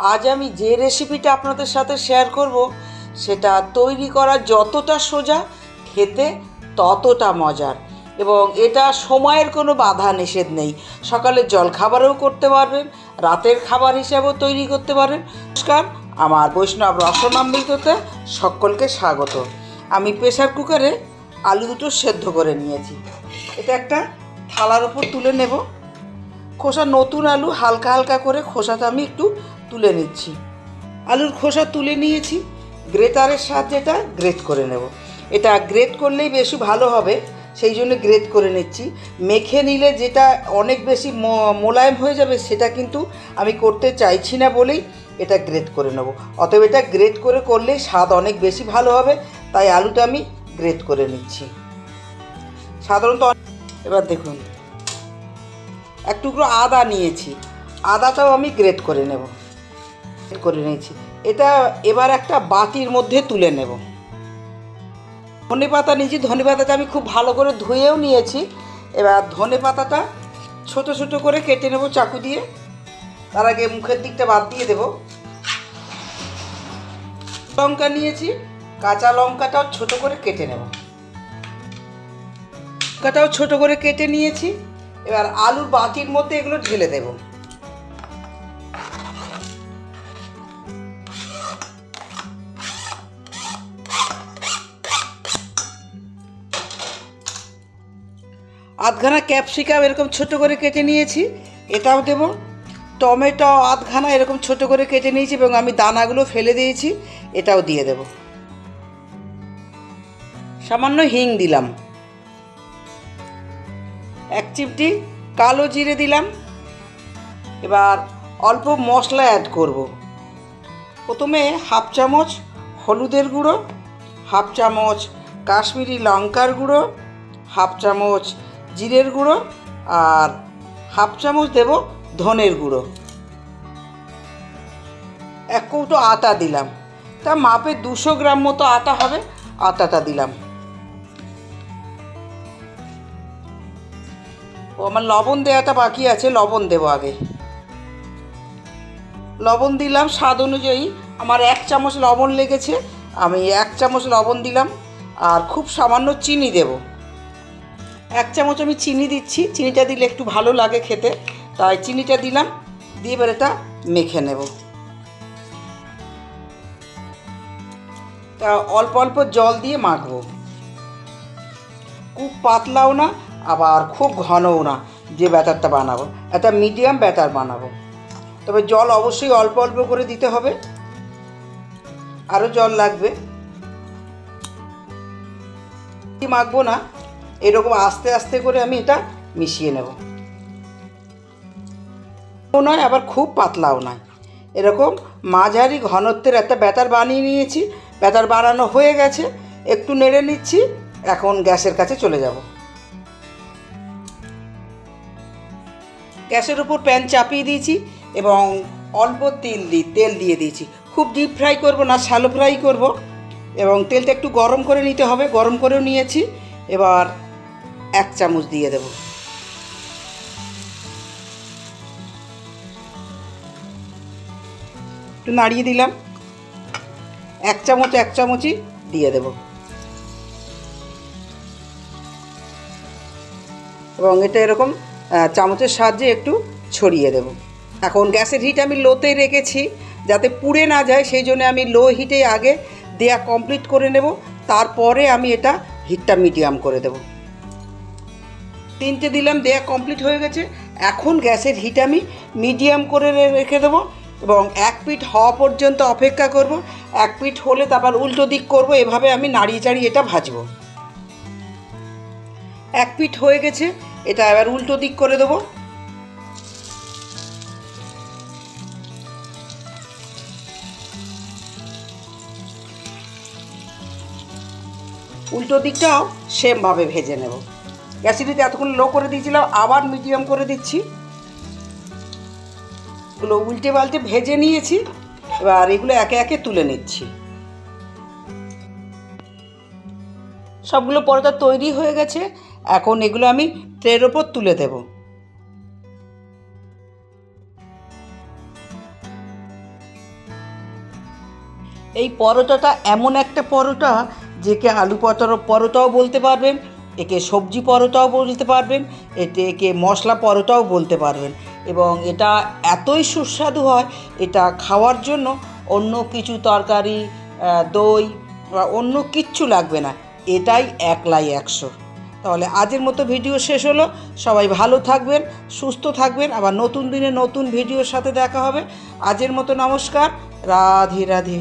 আজ আমি যে রেসিপিটা আপনাদের সাথে শেয়ার করব, সেটা তৈরি করা যতটা সোজা, খেতে ততটা মজার। এবং এটা সময়ের কোনো বাধা নিষেধ নেই। সকালে জলখাবারও করতে পারবেন, রাতের খাবার হিসাবেও তৈরি করতে পারেন। নমস্কার, আমার বৈষ্ণব রসনামৃততে সকলকে স্বাগত। আমি প্রেসার কুকারে আলু দুটো সেদ্ধ করে নিয়েছি। এটা একটা থালার ওপর তুলে নেব। খোসা, নতুন আলু হালকা হালকা করে খোসাটা আমি একটু তুলে নিচ্ছি। আলুর খোসা তুলে নিয়েছি। গ্রেটারের সাহায্যে এটা গ্রেট করে নেব। এটা গ্রেট করলেই বেশি ভালো হবে, সেই জন্য গ্রেট করে নিচ্ছি। মেখে নিলে যেটা অনেক বেশি মোলায়েম হয়ে যাবে সেটা কিন্তু আমি করতে চাইছি না বলেই এটা গ্রেট করে নেব। অতএব এটা গ্রেট করে করলেই স্বাদ অনেক বেশি ভালো হবে, তাই আলুটা আমি গ্রেট করে নিচ্ছি। সাধারণত এবার দেখুন, এক টুকরো আদা নিয়েছি। আদাটাও আমি গ্রেট করে নেব। করে নিয়েছি। এটা এবার একটা বাটির মধ্যে তুলে নেব। ধনে পাতা নিয়েছি। ধনে পাতাটা আমি খুব ভালো করে ধুয়েও নিয়েছি। এবার ধনে পাতাটা ছোট ছোট করে কেটে নেব চাকু দিয়ে। তার আগে মুখের দিকটা বাদ দিয়ে দেব। লঙ্কা নিয়েছি। কাঁচা লঙ্কাটাও ছোট করে কেটে নেব। লঙ্কাটাও ছোট করে কেটে নিয়েছি। এবার আলুর বাটির মধ্যে এগুলো ঢেলে দেব। আধখানা ক্যাপসিকাম এরকম ছোট করে কেটে নিয়েছি, এটাও দেব। টমেটো আধখানা এরকম ছোট করে কেটে নিয়েছি এবং আমি দানাগুলো ফেলে দিয়েছি, এটাও দিয়ে দেব। সামান্য হিং দিলাম। এক চিমটি কালো জিরে দিলাম। এবার অল্প মশলা অ্যাড করব। প্রথমে হাফ চামচ হলুদের গুঁড়ো, হাফ চামচ কাশ্মীরি লঙ্কার গুঁড়ো, হাফ চামচ জিরের গুঁড়ো আর হাফ চামচ দেব ধনের গুঁড়ো। এক কৌটো আটা দিলাম। তা মাপে দুশো গ্রাম মতো আটা হবে, আটাটা দিলাম। ও, আমার লবণ দেওয়াটা বাকি আছে, লবণ দেবো আগে। লবণ দিলাম স্বাদ অনুযায়ী, আমার এক চামচ লবণ লেগেছে, আমি এক চামচ লবণ দিলাম, আর খুব সামান্য চিনি দেব। এক চামচ আমি চিনি দিচ্ছি। চিনিটা দিলে একটু ভালো লাগে খেতে। তাই চিনিটা দিলাম। দিয়ে এবার এটা মেখে নেব। তা অল্প অল্প জল দিয়ে মাখবো। খুব পাতলাও না, আবার খুব ঘনও না যে ব্যাটারটা বানাবো। একটা মিডিয়াম ব্যাটার বানাবো। তবে জল অবশ্যই অল্প অল্প করে দিতে হবে। আরও জল লাগবে। মাখবো না। এরকম আস্তে আস্তে করে আমি এটা মিশিয়ে নেব। নয়, আবার খুব পাতলাও নয়। এরকম মাঝারি ঘনত্বের একটা ব্যাটার বানিয়ে নিয়েছি। ব্যাটার বানানো হয়ে গেছে। একটু নেড়ে নিচ্ছি। এখন গ্যাসের কাছে চলে যাব। গ্যাসের উপর প্যান চাপিয়ে দিয়েছি এবং অল্প তেল দিই তেল দিয়ে দিয়েছি। খুব ডিপ ফ্রাই করব না শ্যালো ফ্রাই করব। এবং তেলটা একটু গরম করে নিতে হবে। গরম করেও নিয়েছি। এবার এক চামচ দিয়ে দেব। একটু নাড়িয়ে দিলাম। এক চামচ, এক চামচই দিয়ে দেব। এবং এটা এরকম চামচের সাহায্যে একটু ছড়িয়ে দেব। এখন গ্যাসের হিট আমি লোতে রেখেছি যাতে পুড়ে না যায়, সেই জন্য আমি লো হিটে আগে দেয়া কমপ্লিট করে নেব। তারপরে আমি এটা হিটটা মিডিয়াম করে দেব। তিনটে দিলাম, দেয়া কমপ্লিট হয়ে গেছে। এখন গ্যাসের হিট আমি মিডিয়াম করে রেখে দেবো এবং এক পিঠ হওয়া পর্যন্ত অপেক্ষা করব। এক পিঠ হলে তারপর উল্টো দিক করব, এভাবে আমি নাড়িয়ে চাড়িয়ে এটা ভাজবো। এক পিঠ হয়ে গেছে, এটা এবার উল্টো দিক করে দেবো। উল্টো দিকটাও সেমভাবে ভেজে নেব। গ্যাসিটিতে এতক্ষণ লো করে দিয়েছিলাম, আবার মিডিয়াম করে দিচ্ছি। এগুলো উল্টে পাল্টে ভেজে নিয়েছি, এবার এগুলো একে একে তুলে নিচ্ছি। সবগুলো পরোটা তৈরি হয়ে গেছে, এখন এগুলো আমি ট্রের ওপর তুলে দেব। এই পরোটাটা এমন একটা পরোটা যেকে আলু পরোটা পরোটাও বলতে পারবেন একে সবজি পরোটাও বলতে পারবেন, এতে একে মশলা পরোটাও বলতে পারবেন। এবং এটা এতই সুস্বাদু হয়, এটা খাওয়ার জন্য অন্য কিছু তরকারি দই বা অন্য কিচ্ছু লাগবে না, এটাই একলাই একশো। তাহলে আজের মতো ভিডিও শেষ হলো, সবাই ভালো থাকবেন, সুস্থ থাকবেন, আবার নতুন দিনে নতুন ভিডিওর সাথে দেখা হবে। আজের মতো নমস্কার, রাধে রাধে।